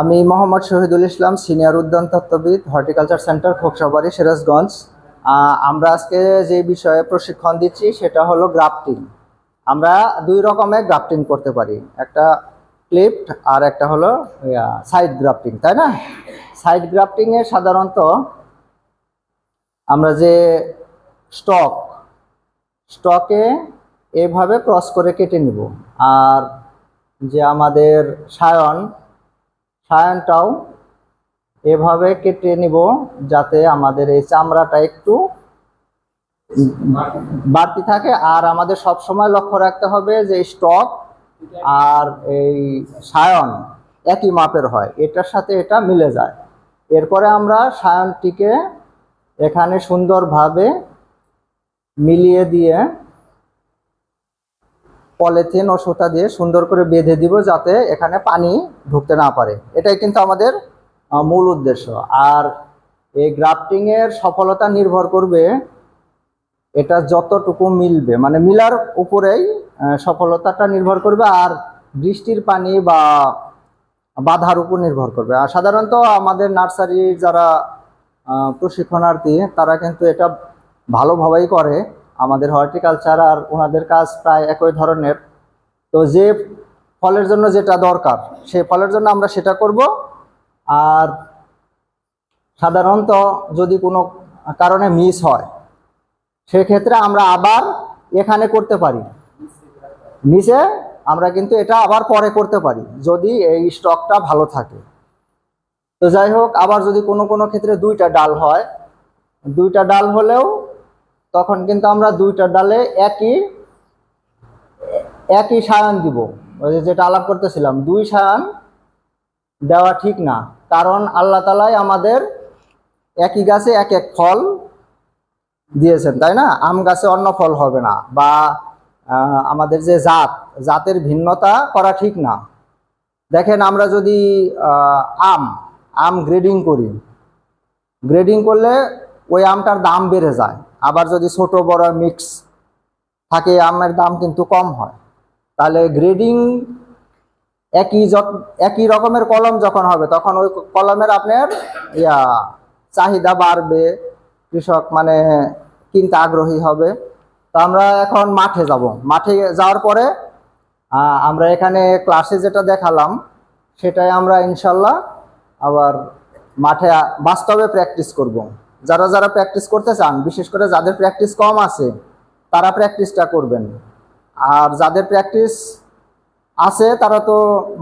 আমি মোহাম্মদ শহীদুল ইসলাম, সিনিয়র উদ্যান তত্ত্ববিদ, হর্টিকালচার সেন্টার, খোকসাবাড়ি, সিরাজগঞ্জ। আমরা আজকে যে বিষয়ে প্রশিক্ষণ দিচ্ছি, সেটা হলো গ্রাফটিং। আমরা দুই রকমের গ্রাফটিং করতে পারি। একটা ক্লিপড আর একটা হলো সাইড গ্রাফটিং, তাই না? সাইড গ্রাফটিংয়ে সাধারণত আমরা যে স্টক, স্টকে এভাবে ক্রস করে কেটে নিব। আর যে আমাদের সায়ন সায়নটাও এভাবে কেটে নিব যাতে আমাদের এই চামড়াটা একটু বাড়তি থাকে। আর আমাদের সব সময় লক্ষ্য রাখতে হবে যে স্টক আর এই সায়ন একই মাপের হয়, এটার সাথে এটা মিলে যায়। এরপরে আমরা সায়নটিকে এখানে সুন্দরভাবে মিলিয়ে দিয়ে পলিথিন ও সুতা দিয়ে সুন্দর করে বেঁধে দিব যাতে এখানে পানি ঢুকতে না পারে। এটাই কিন্তু আমাদের মূল উদ্দেশ্য। আর এই গ্রাফটিং এর সফলতা নির্ভর করবে এটা যতটুকু মিলবে। মানে মিলার উপরেই সফলতাটা নির্ভর করবে আর বৃষ্টির পানি বা বাধার উপর নির্ভর করবে। আর সাধারণত আমাদের নার্সারির যারা প্রশিক্ষণার্থী, তারা কিন্তু এটা ভালোভাবেই করে। আমাদের হর্টিকালচার আর ওনাদের কাজ প্রায় একই ধরনের। তো যে ফলের জন্য যেটা দরকার, সে ফলের জন্য আমরা সেটা করব। আর সাধারণত যদি কোনো কারণে মিস হয়, সেক্ষেত্রে আমরা আবার এখানে করতে পারি। নিচে আমরা কিন্তু এটা আবার পরে করতে পারি, যদি এই স্টকটা ভালো থাকে। তো যাই হোক, আবার যদি কোনো কোনো ক্ষেত্রে দুইটা ডাল হয়, দুইটা ডাল হলেও তখন কিন্তু আমরা দুইটা ডালে একই একই সায়ান দিব। ওই যেটা আলাপ করতেছিলাম, দুই সায়ান দেওয়া ঠিক না। কারণ আল্লাহ তালাই আমাদের একই গাছে এক এক ফল দিয়েছেন, তাই না? আম গাছে অন্য ফল হবে না, বা আমাদের যে জাত, জাতের ভিন্নতা করা ঠিক না। দেখেন আমরা যদি আম আম গ্রেডিং করি গ্রেডিং করলে ওই আমটার দাম বেড়ে যায়। আবার যদি ছোট বড় মিক্স থাকে, আমের দাম কিন্তু কম হয়। তাহলে গ্রেডিং একই একই রকমের কলম যখন হবে, তখন ওই কলমের আপনার, ইয়া, চাহিদা বাড়বে, কৃষক মানে কিনতে আগ্রহী হবে। তো আমরা এখন মাঠে যাব। মাঠে যাওয়ার পরে আমরা এখানে ক্লাসে যেটা দেখালাম, সেটাই আমরা ইনশাল্লাহ আবার মাঠে বাস্তবে প্র্যাকটিস করব। যারা যারা প্র্যাকটিস করতে চান, বিশেষ করে যাদের প্র্যাকটিস কম আছে, তারা প্র্যাকটিসটা করবেন। আর যাদের প্র্যাকটিস আছে, তারা তো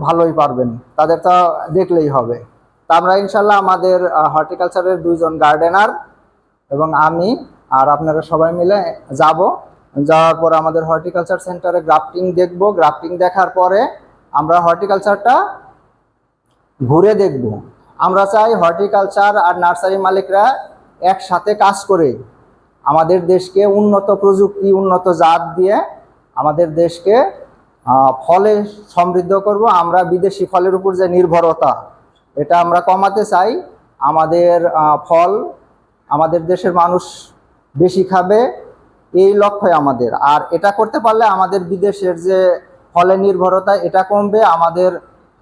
ভালোই পারবেন। তাদের তো দেখলেই হবে। তা আমরা ইনশাল্লাহ আমাদের হর্টিকালচারের দুইজন গার্ডেনার এবং আমি আর আপনারা সবাই মিলে যাব। যাওয়ার পর আমাদের হর্টিকালচার সেন্টারে গ্রাফটিং দেখব। গ্রাফটিং দেখার পরে আমরা হর্টিকালচারটা ঘুরে দেখব। আমরা চাই হর্টিকালচার আর নার্সারি মালিকরা একসাথে কাজ করে আমাদের দেশকে উন্নত প্রযুক্তি, উন্নত জাত দিয়ে আমাদের দেশকে ফলে সমৃদ্ধ করব। আমরা বিদেশি ফলের উপর যে নির্ভরতা, এটা আমরা কমাতে চাই। আমাদের ফল আমাদের দেশের মানুষ বেশি খাবে, এই লক্ষ্যই আমাদের। আর এটা করতে পারলে আমাদের বিদেশের যে ফলে নির্ভরতা, এটা কমবে। আমাদের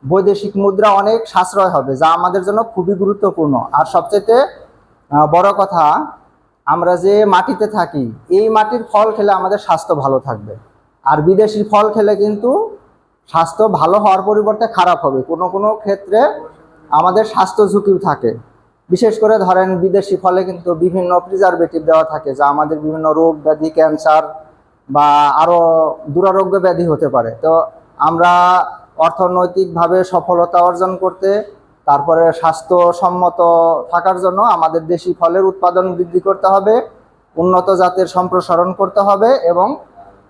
বৈদেশিক মুদ্রা অনেক সাশ্রয় হবে, যা আমাদের জন্য খুবই গুরুত্বপূর্ণ। আর সবচেয়ে বড় কথা, আমরা যে মাটিতে থাকি, এই মাটির ফল খেলে আমাদের স্বাস্থ্য ভালো থাকবে। আর বিদেশি ফল খেলে কিন্তু স্বাস্থ্য ভালো হওয়ার পরিবর্তে খারাপ হবে। কোনো কোনো ক্ষেত্রে আমাদের স্বাস্থ্য ঝুঁকিও থাকে। বিশেষ করে ধরেন, বিদেশি ফলে কিন্তু বিভিন্ন প্রিজারভেটিভ দেওয়া থাকে, যা আমাদের বিভিন্ন রোগ ব্যাধি, ক্যান্সার বা আরও দুরারোগ্য ব্যাধি হতে পারে। তো আমরা অর্থনৈতিকভাবে সফলতা অর্জন করতে তারপরে স্বাস্থ্যসম্মত থাকার জন্য আমাদের দেশি ফলের উৎপাদন বৃদ্ধি করতে হবে, উন্নত জাতের সম্প্রসারণ করতে হবে এবং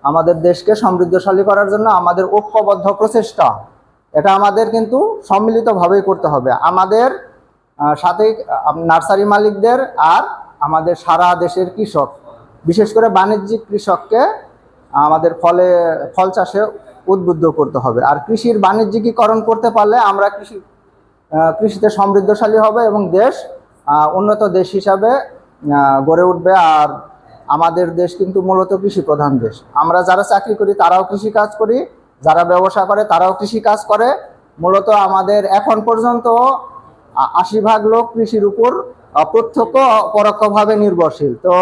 আমাদের দেশকে সমৃদ্ধশালী করার জন্য আমাদের ঐক্যবদ্ধ প্রচেষ্টা। এটা আমাদের কিন্তু সম্মিলিতভাবেই করতে হবে। আমাদের সাথে নার্সারি মালিকদের আর আমাদের সারা দেশের কৃষক, বিশেষ করে বাণিজ্যিক কৃষককে আমাদের ফলে, ফল চাষে উদ্বুদ্ধ করতে হবে। আর কৃষির বাণিজ্যিকীকরণ করতে পারলে আমরা কৃষি কৃষিতে সমৃদ্ধশালী হবে এবং দেশ উন্নত দেশ হিসাবে গড়ে উঠবে। আর আমাদের দেশ কিন্তু মূলত কৃষি প্রধান দেশ। আমরা যারা চাকরি করি, তারাও কৃষি কাজ করি। যারা ব্যবসা করে, তারাও কৃষি কাজ করে। মূলত আমাদের এখন পর্যন্ত আশি ভাগ লোক কৃষির উপর প্রত্যক্ষ পরোক্ষভাবে নির্ভরশীল। তো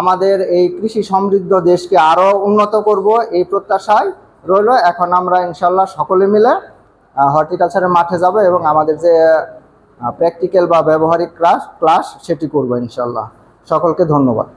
আমাদের এই কৃষি সমৃদ্ধ দেশকে আরও উন্নত করব, এই প্রত্যাশায় রইল। এখন আমরা ইনশাল্লাহ সকলে মিলে হর্টিকালচারের মাঠে যাব এবং আমাদের যে প্র্যাকটিক্যাল বা ব্যবহারিক ক্লাস ক্লাস সেটি করব ইনশাল্লাহ সকলকে ধন্যবাদ।